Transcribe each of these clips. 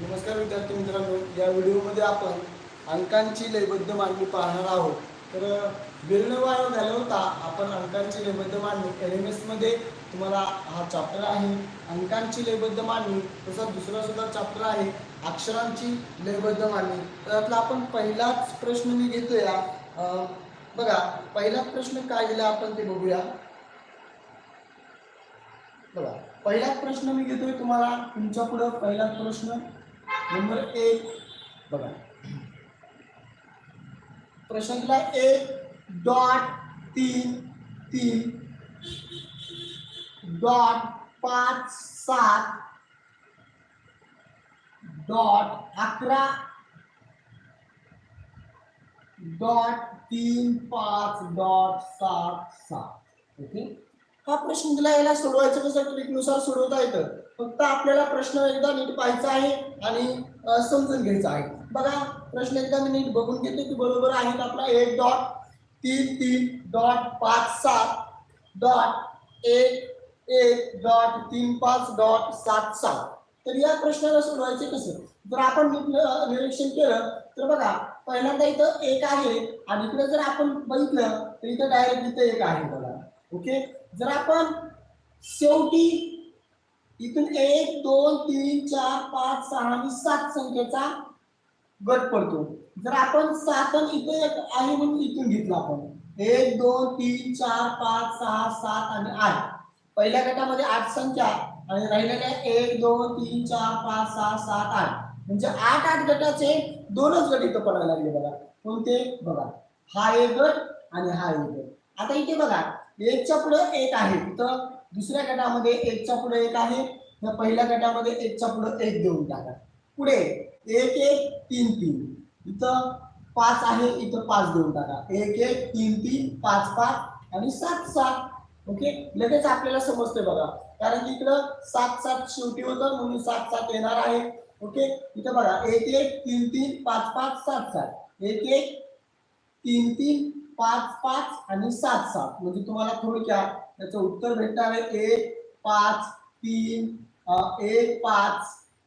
नमस्कार विद्यार्थी मित्रांनो या व्हिडिओमध्ये आपण अंकांची लयबद्ध मांडणी पाहणार आहोत. तर विरणवार झाला होता. आपण अंकांची लयबद्ध मांडणी एल एम एसमध्ये तुम्हाला हा चॅप्टर आहे. अंकांची लयबद्ध मांडणी तसा दुसरा सुद्धा चॅप्टर आहे. अक्षरांची लयबद्ध मांडणी. त्यातला आपण पहिलाच प्रश्न मी घेतोया. बघा पहिलाच प्रश्न काय दिला आपण ते बघूया. बघा पहिलाच प्रश्न मी घेतोय तुम्हाला. तुमच्या पुढं पहिलाच प्रश्न. नंबर एक. बघा. प्रश्नला एक डॉट तीन तीन. डॉट पाच सात. डॉट अकरा. डॉट तीन पाच डॉट सात सात. ओके? हा प्रश्न दिला याला सोडवायचं कसं? ट्रिकनुसार सोडवता येतं. फक्त आपल्याला प्रश्न एकदा नीट पाहायचा आहे. आणि समजून घ्यायचं आहे. बघा प्रश्न एकदा मी नीट बघून घेतो की बरोबर आहे का आपला? एक डॉट तीन तीन डॉट पाच सात डॉट एक एक डॉट तीन पाच डॉट सात सात. तर या प्रश्नाला सोडवायचे कसं? जर आपण निरीक्षण केलं तर बघा पहिल्यांदा इथं एक आहे आणि इकडे जर आपण बघितलं तर इथं डायरेक्ट इथं एक आहे बघा. ओके? जर आपण शेवटी इथून एक दोन तीन चार पाच सहा आणि सात संख्येचा गट पडतो. जर आपण सात इथे एक आहे म्हणून इथून घेतलं आपण. एक दोन तीन चार पाच सहा सात आणि आठ. पहिल्या गटामध्ये आठ संख्या आणि राहिलेल्या एक दोन तीन चार पाच सहा सात आठ. म्हणजे आठ आठ गटाचे दोनच गट इथं पडायला लागले बघा. कोणते? बघा. हा एक गट आणि हा एक गट. आता इथे बघा. एकच्या पुढे एक आहे. तर दुसऱ्या गटामध्ये एकच्या पुढे एक आहे. या पहिल्या गटामध्ये एकच्या पुढे एक देऊन टाका. पुढे एक एक तीन तीन. इथं पाच आहे इथं पाच देऊन टाका. एक एक तीन तीन पाच पाच आणि सात सात. ओके? लगेच आपल्याला समजते बघा. कारण की इकडं सात सात शेवटी होतं म्हणून सात सात येणार आहे. ओके? इथं बघा. एक एक तीन तीन पाच पाच सात सात. एक एक तीन तीन पाच पाच आणि सात सात. म्हणजे तुम्हाला थोडक्यात त्याचं उत्तर भेटणार आहे. एक पाच तीन एक पाच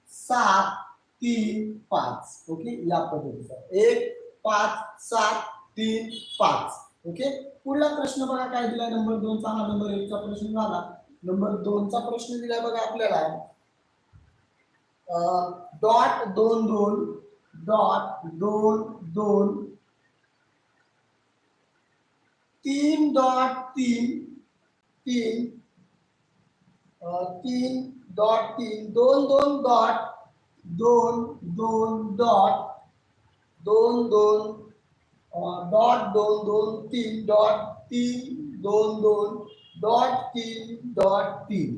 सात तीन पाच. ओके या पद्धतीचा. एक पाच सात तीन पाच. ओके पुढला प्रश्न बघा काय दिलाय? नंबर दोनचा हा नंबर एकचा प्रश्न झाला. नंबर दोनचा प्रश्न दिलाय बघा आपल्याला. डॉट दोन दोन डॉट दोन दोन तीन डॉट तीन तीन तीन डॉट तीन दोन दोन डॉट दोन दोन डॉट दोन दोन डॉट दोन दोन तीन डॉट तीन दोन दोन डॉट तीन डॉट तीन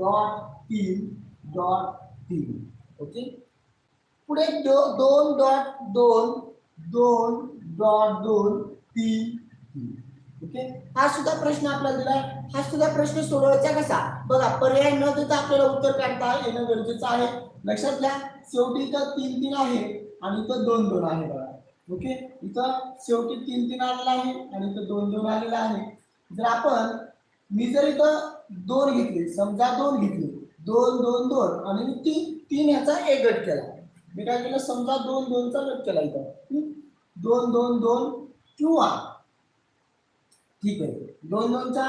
डॉट तीन डॉट तीन. ओके पुढे दोन डॉट दोन दोन डॉट दोन तीन तीन. ओके? हा सुद्धा प्रश्न आपला दिलाय. हा सुद्धा प्रश्न सोडवायचा कसा? बघा पर्याय न देता आपल्याला उत्तर काढता येणं गरजेचं आहे. लक्षात घ्या शेवटी इथं तीन तीन आहे आणि इथं दोन दोन आहे बघा. ओके? इथं शेवटी तीन तीन आलेला आहे आणि इथं दोन दोन आलेला आहे. जर आपण मी जर इथं दोन घेतले समजा दोन घेतले दोन दोन दोन आणि मी तीन तीन ह्याचा एक गट केला. मी काय केलं? समजा दोन दोनचा गट केला इथं. दोन दोन दोन किंवा ठीक आहे. दोन दोनचा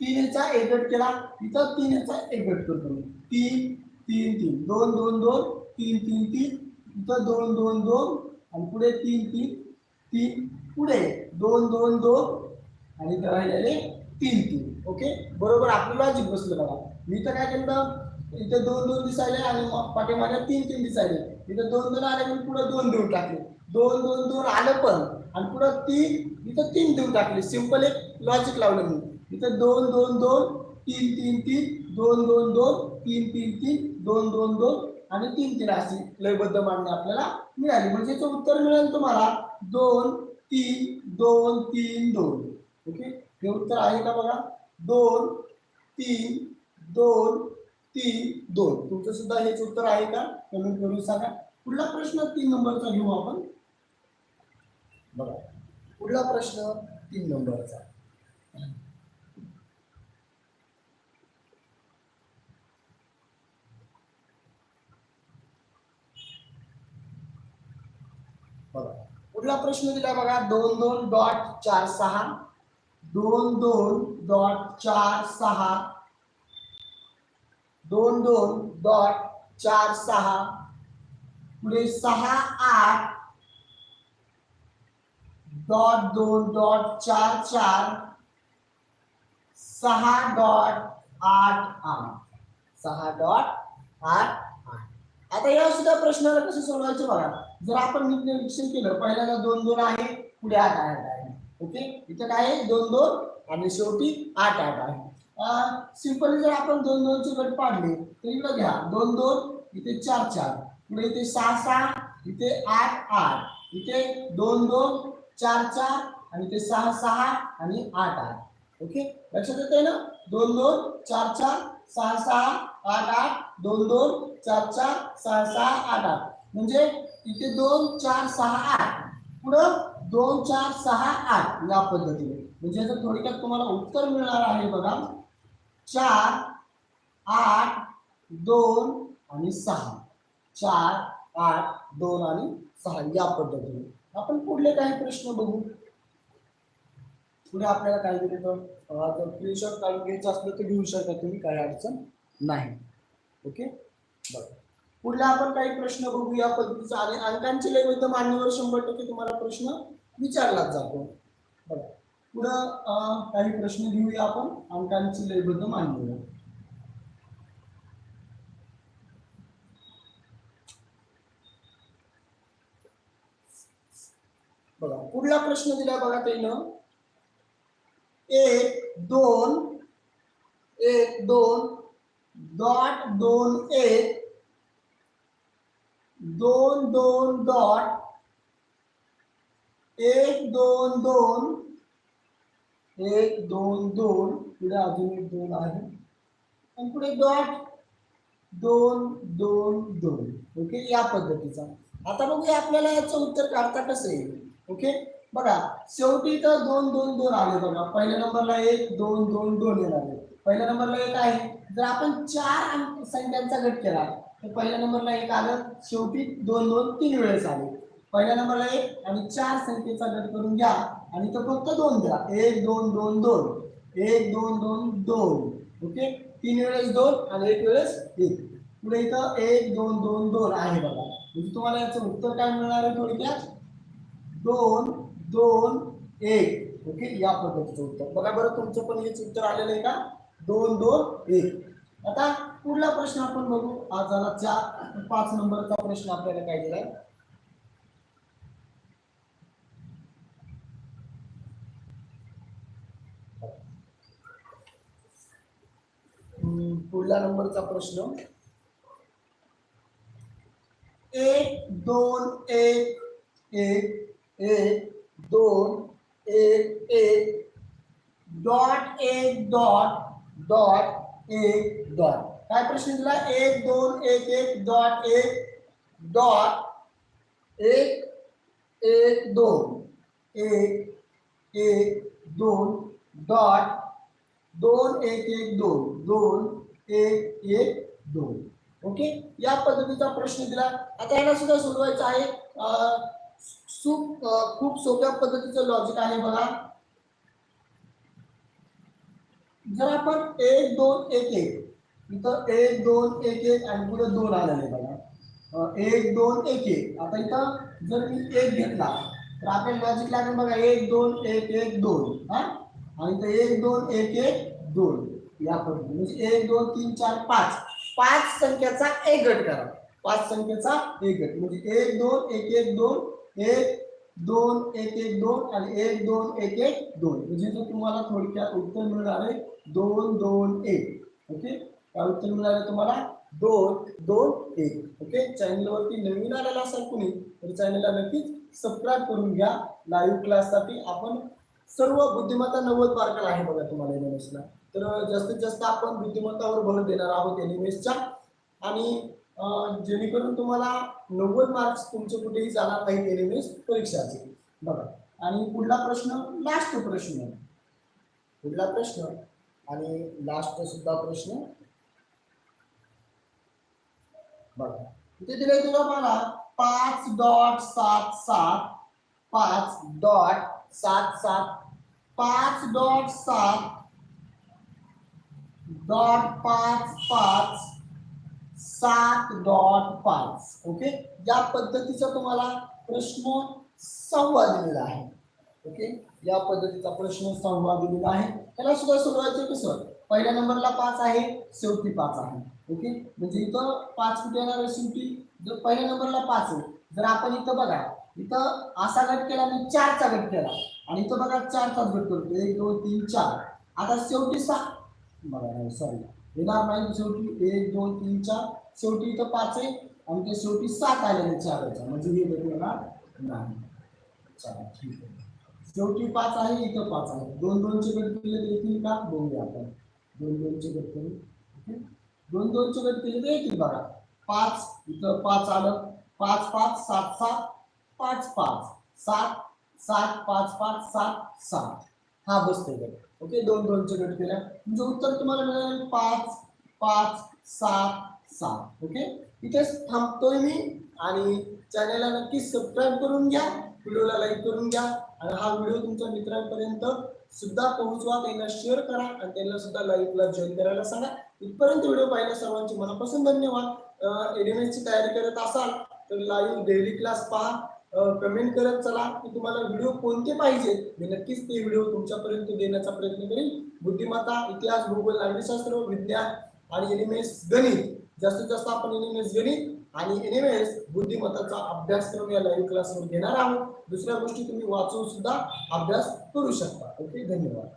तीन याचा एक गट केला. इथं तीन ह्याचा एक गट करतो तीन तीन तीन. दोन दोन दोन. तीन तीन तीन. इथं दोन दोन दोन. आणि पुढे तीन तीन. तीन. पुढे दोन दोन दोन. आणि इथं राहिलेले तीन तीन. ओके? बरोबर आपलं लॉजिक बसलं बघा. मी तर काय केलं? इथं दोन दोन दिसायले आणि पाठीमागे तीन तीन दिसायले. इथं दोन दोन आले पण पुढे दोन देऊन टाकले. दोन दोन दोन आलं पण आणि पुढं तीन इथं तीन देऊन टाकले. सिंपल एक लॉजिक लावलं मी. इथं दोन दोन दोन तीन तीन तीन दोन दोन दोन तीन तीन तीन दोन दोन दोन आणि तीन तीन अशी लयबद्ध मांडणी आपल्याला मिळाली. म्हणजे याचं उत्तर मिळेल तुम्हाला. दोन तीन दोन तीन दोन. ओके? हे उत्तर आहे का बघा? दोन तीन दोन तीन दोन. तुमचं सुद्धा हेच उत्तर आहे का? कमेंट करून सांगा. पुढला प्रश्न तीन नंबरचा घेऊ आपण. बघा. पुढला प्रश्न तीन नंबरचा. पुढला प्रश्न दिला बघा दोन दोन डॉट चार सहा. दोन दोन डॉट चार सहा. दोन दोन डॉट चार सहा. पुढे सहा आठ. डॉट दोन डॉट चार चार सहा डॉट आठ आठ. सहा डॉट आठ आठ. आता या सुद्धा प्रश्नाला कसं सोडवायचं बघा. जर आपण नीट निरीक्षण केलं पहिल्यांदा दोन दोन आहे पुढे आठ आठ आहे. ओके? इथं काय आहे? दोन दोन आणि शेवटी आठ आठ आहे. सिंपली जर आपण दोन दोनचे गट पाडले तर इकडे घ्या. दोन दोन इथे चार चार. पुढे इथे सहा सहा इथे आठ आठ. इथे दोन दोन चार चार आणि ते सहा सहा आणि आठ आठ. ओके? लक्षात येते ना? दोन दोन चार चार सहा सहा आठ आठ. दोन दोन चार चार सहा सहा आठ आठ. म्हणजे इथे दोन चार सहा आठ. पुढं दोन चार सहा आठ या पद्धतीने. म्हणजे याचं थोडक्यात तुम्हाला उत्तर मिळणार आहे बघा. चार आठ दोन आणि सहा. चार आठ दोन आणि सहा या पद्धतीने. आपण पुढले काही प्रश्न बघू. पुढे आपल्याला काय दिले तर अं, जर काढून घ्यायचं असलं तर घेऊ शकता तुम्ही काही अडचण नाही. ओके बघ पुढला आपण काही प्रश्न बघू या पद्धतीचा. आणि अंकांची लयबद्ध मान्यवर शंभर टक्के तुम्हाला प्रश्न विचारलाच जातो. बघा पुढं काही प्रश्न घेऊया आपण. अंकांची लयबद्ध मान्यवर. बघा पुढला प्रश्न दिला बघा त्यानं एक दोन एक दोन डॉट दोन एक दोन दोन डॉट एक दोन दोन एक दोन दोन पुढे अजून एक दोन आहे. आणि पुढे डॉट दोन दोन दोन. ओके या पद्धतीचा. आता बघूया आपल्याला याचं उत्तर काढता कसं येईल? ओके? बघा शेवटी तर दोन दोन दोन आले बघा. पहिल्या नंबरला एक दोन दोन दोन येणार आहे पहिल्या नंबरला एक आहे. जर आपण चार संख्यांचा गट केला तर पहिल्या नंबरला एक आलं. शेवटी दोन दोन तीन वेळेस आले. पहिल्या नंबरला एक आणि चार संख्येचा गट करून घ्या आणि तो फक्त दोन द्या. एक दोन दोन दोन. एक दोन दोन दोन. ओके? तीन वेळेस दोन आणि एक वेळेस एक. पुढे इथं एक दोन दोन दोन आहे बघा. म्हणजे तुम्हाला याचं उत्तर काय मिळणार आहे थोडक्यात? दोन दोन एक. ओके? या पद्धतीचं उत्तर. बघा बरं तुमचं पण हेच उत्तर आलेलं आहे का? दोन दोन एक. आता पुढला प्रश्न आपण बघू. आज झाला चार. पाच नंबरचा प्रश्न आपल्याला काय दिलाय? पुढल्या पुढला नंबरचा प्रश्न. एक दोन एक. एक. एक दोन एक एक. डॉट एक डॉट डॉट एक डॉट काय प्रश्न दिला? एक दोन एक एक डॉट एक डॉट एक एक दोन. एक एक दोन डॉट दोन एक एक दोन. दोन एक एक दोन. ओके या पद्धतीचा प्रश्न दिला. आता याला सुद्धा सोडवायचा आहे. खूप खूप सोप्या पद्धतीचं लॉजिक आहे बघा. जर आपण एक दोन एक एक इथं एक दोन एक एक आणि पुढे दोन आलेले बघा. एक दोन एक एक. आता इथं जर मी एक घेतला तर आपल्याला लॉजिक लागेल बघा एक दोन एक एक दोन. हा? आणि इथं एक दोन एक एक दोन. या पद्धतीने. म्हणजे एक दोन तीन चार पाच. पाच संख्येचा एक गट करा पाच संख्येचा एक गट म्हणजे एक दोन एक एक दोन एक दोन एक एक दोन आणि एक दोन एक एक दोन. म्हणजे जर तुम्हाला थोडक्यात उत्तर मिळणार आहे दोन दोन एक. ओके? काय उत्तर मिळणार आहे तुम्हाला? दोन दोन एक. ओके? चॅनलवरती नवीन आलेला असाल कुणी तर चॅनलला नक्कीच सबस्क्राईब करून घ्या. लाईव्ह क्लाससाठी आपण सर्व बुद्धिमत्ता नव्वद मार्काला आहे बघा तुम्हाला एनएमएसला तर जास्तीत जास्त आपण बुद्धिमत्तावर भर देणार आहोत एनएमएसच्या आणि जेणेकरून तुम्हाला नव्वद मार्क्स तुमचे कुठेही जाणार नाही एनएमएस परीक्षाचे. बघा. आणि पुढला प्रश्न लास्ट प्रश्न. पुढला प्रश्न आणि लास्ट सुद्धा प्रश्न. बघा. इथे दिले तुला मला पाच डॉट सात सात पाच डॉट सात सात पाच डॉट सात डॉट पाच पाच सात डॉट पाच ओके या पद्धतीचा तुम्हाला प्रश्न संवाद दिलेला आहे. ओके या पद्धतीचा प्रश्न संवाद दिलेला आहे. त्याला सुद्धा सोडवायचं कसं? पहिल्या नंबरला पाच आहे शेवटी पाच आहे. ओके म्हणजे इथं पाच कुठे येणार आहे शेवटी? जर पहिल्या नंबरला पाच आहे जर आपण इथं बघा इथं असा गट केला मी चारचा गट केला. आणि इथं बघा चारचाच गट करतो एक दोन तीन चार. आता शेवटी सहा. बघा सॉरी येणार नाही शेवटी एक दोन तीन चार. शेवटी इथं पाच आहे आणि ते शेवटी सात आलेले चाराचा म्हणजे हे गट नाही. चला ठीक आहे. शेवटी पाच आहे इथं पाच आहे. दोन दोनचे गट केले तर येतील का? बघूया आपण. दोन दोनचे गट करू. ओके? दोन दोनचे गट केले तर येतील बघा. पाच इथं पाच आलं. पाच पाच सात सात पाच पाच. सात सात पाच पाच सात सात. हा बसते गट. ओके? दोन दोनचे गट केल्या. म्हणजे उत्तर तुम्हाला मिळेल. पाच पाच सात सात ओके इथेच थांबतोय मी आणि चॅनलला नक्की सबस्क्राईब करून घ्या व्हिडिओला लाईक करून घ्या आणि हा व्हिडिओ तुमच्या मित्रांपर्यंत सुद्धा पोहोचवा. त्यांना शेअर करा आणि त्यांना सुद्धा लाईव्हला जॉईन करायला सांगा. इथपर्यंत व्हिडिओ पाहिल्या सर्वांचे मनापासून धन्यवाद. एडिमेंटची तयारी करत असाल तर लाईव्ह डेली क्लास पहा. कमेंट करत चला की तुम्हाला व्हिडिओ कोणते पाहिजे? मी नक्कीच ते व्हिडिओ तुमच्यापर्यंत देण्याचा प्रयत्न करेन. बुद्धिमत्ता इतिहास भूगोल नागरिकशास्त्र विज्ञान आणि एनिमेस गणित. जास्तीत जास्त आपण एनिमेस गणित आणि एनिमेस बुद्धिमत्ताचा अभ्यासक्रम या लाईव्ह क्लासवर घेणार आहोत. दुसऱ्या गोष्टी तुम्ही वाचून सुद्धा अभ्यास करू शकता. ओके धन्यवाद.